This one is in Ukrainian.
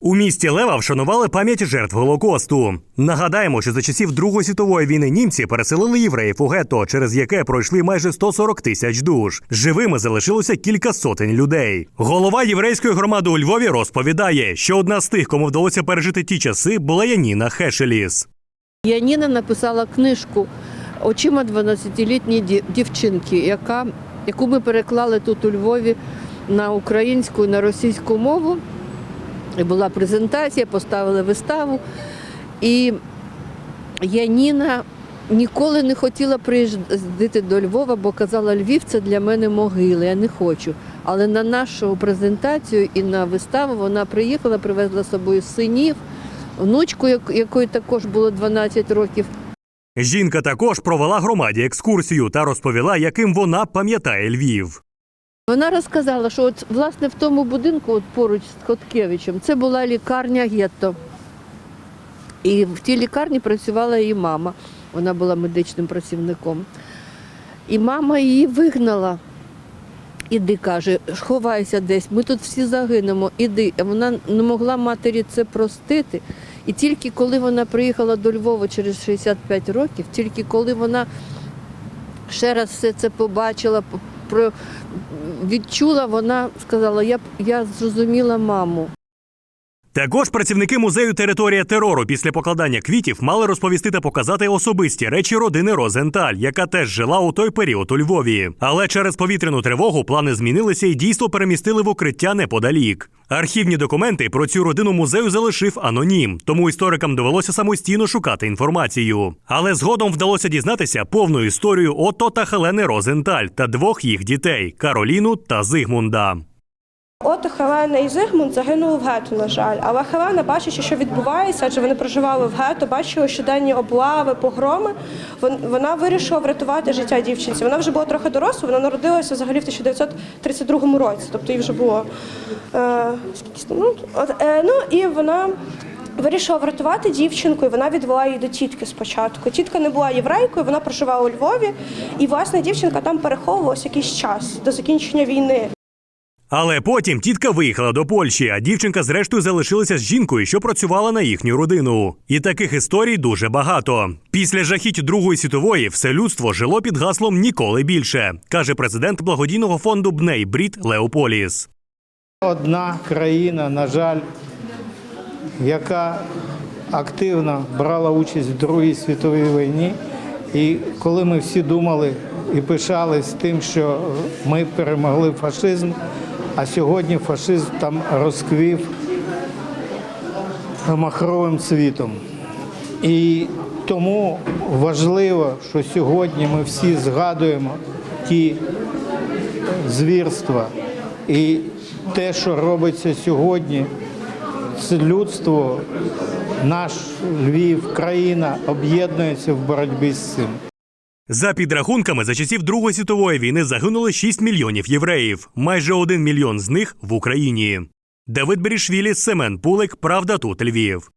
У місті Лева вшанували пам'ять жертв Голокосту. Нагадаємо, що за часів Другої світової війни німці переселили євреїв у гетто, через яке пройшли майже 140 тисяч душ. Живими залишилося кілька сотень людей. Голова єврейської громади у Львові розповідає, що одна з тих, кому вдалося пережити ті часи, була Яніна Хешеліс. Яніна написала книжку очима 12-літньої дівчинки, яка, яку ми переклали тут у Львові на українську і на російську мову. Була презентація, поставили виставу. І Яніна ніколи не хотіла приїздити до Львова, бо казала, Львів це для мене могила, я не хочу. Але на нашу презентацію і на виставу вона приїхала, привезла з собою синів, внучку, як- якої також було 12 років. Жінка також провела громаді екскурсію та розповіла, яким вона пам'ятає Львів. Вона розказала, що от власне в тому будинку, от поруч з Коткевичем, це була лікарня гетто. І в тій лікарні працювала її мама. Вона була медичним працівником. І мама її вигнала. Іди, каже, ховайся десь, ми тут всі загинемо, іди. Вона не могла матері це простити. І тільки коли вона приїхала до Львова через 65 років, тільки коли вона ще раз все це побачила, про, відчула, вона сказала, я, я зрозуміла маму. Також працівники музею Територія терору після покладання квітів мали розповісти та показати особисті речі родини Розенталь, яка теж жила у той період у Львові. Але через повітряну тривогу плани змінилися і дійство перемістили в укриття неподалік. Архівні документи про цю родину музею залишив анонім, тому історикам довелося самостійно шукати інформацію. Але згодом вдалося дізнатися повну історію Отто та Хелени Розенталь та двох їх дітей Кароліну та Зигмунда. Ото Хелена і Зигмунд загинули в гетто, на жаль. Але Хелена, бачачи, що відбувається, адже вони проживали в гетто, бачили щоденні облави, погроми. Вона вирішила врятувати життя дівчинці. Вона вже була трохи доросла, вона народилася взагалі в 1932 році, тобто їй вже було е, ну, от, е, ну і вона. Вирішила врятувати дівчинку, і вона відвела її до тітки спочатку. Тітка не була єврейкою, вона проживала у Львові, і власне дівчинка там переховувалася якийсь час до закінчення війни. Але потім тітка виїхала до Польщі, а дівчинка зрештою залишилася з жінкою, що працювала на їхню родину. І таких історій дуже багато. Після жахіть Другої світової все людство жило під гаслом ніколи більше, каже президент благодійного фонду Бней Брід Леополіс. Одна країна, на жаль, яка активно брала участь в Другій світовій війні. І коли ми всі думали і пишались тим, що ми перемогли фашизм, а сьогодні фашизм там розквів махровим цвітом. І тому важливо, що сьогодні ми всі згадуємо ті звірства. І те, що робиться сьогодні, це людство, наш Львів, країна об'єднується в боротьбі з цим. За підрахунками, за часів Другої світової війни загинули 6 мільйонів євреїв, майже 1 мільйон з них в Україні. Давид Берішвілі, Семен Пулик, Правда тут Львів.